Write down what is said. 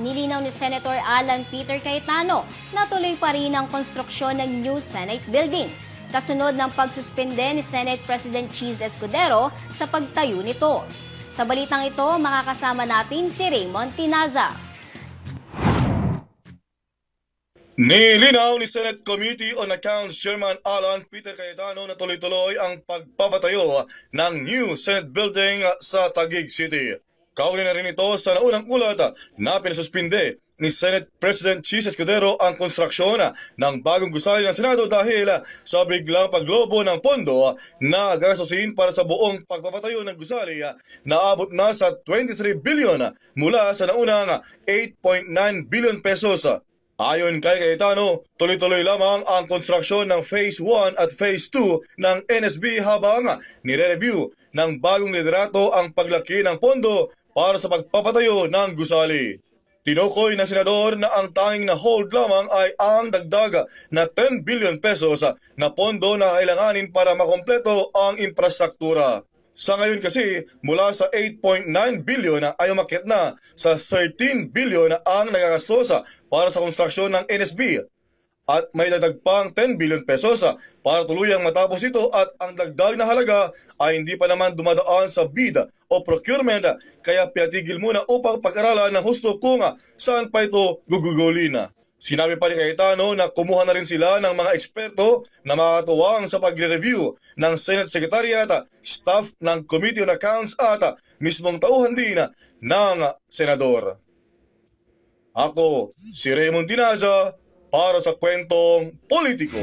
nilinaw ni Senator Alan Peter Cayetano na tuloy pa rin ang konstruksyon ng new Senate building. Kasunod ng pagsuspende ni Senate President Cheese Escudero sa pagtayo nito. Sa balitang ito, makakasama natin si Raymond Tinaza. Nilinaw ni Senate Committee on Accounts Chairman Alan Peter Cayetano na tuloy-tuloy ang pagpapatayo ng new Senate building sa Taguig City. Kauli na rin ito sa naunang ulat na pinasuspinde ni Senate President Cheese Escudero ang konstruksyon ng bagong gusali ng Senado dahil sa biglang paglobo ng pondo na gagastusin para sa buong pagpapatayo ng gusali na abot na sa 23 billion mula sa naunang 8.9 billion pesos. Ayon kay Cayetano, tuloy-tuloy lamang ang konstruksyon ng Phase 1 at Phase 2 ng NSB habang nire-review ng bagong liderato ang paglaki ng pondo para sa pagpapatayo ng gusali. Tinukoy na senador na ang tanging na hold lamang ay ang dagdag na 10 billion pesos na pondo na kailanganin para makompleto ang infrastruktura. Sa ngayon kasi, mula sa 8.9 billion ay umakyat na sa 13 billion ang nagagastos para sa konstruksyon ng NSB at may dagdag pang 10 billion pesos para tuluyang matapos ito at ang dagdag na halaga ay hindi pa naman dumadaan sa bid o procurement kaya piyatigil muna upang pag-aralan ng husto kung saan pa ito gugugulin. Sinabi pa ni Cayetano na kumuha na rin sila ng mga eksperto na makakatuwang sa pagre-review ng Senate Secretariat, staff ng Committee on Accounts at mismong tauhan din ng senador. Ako, si Raymond Tinaza, para sa kwentong politiko.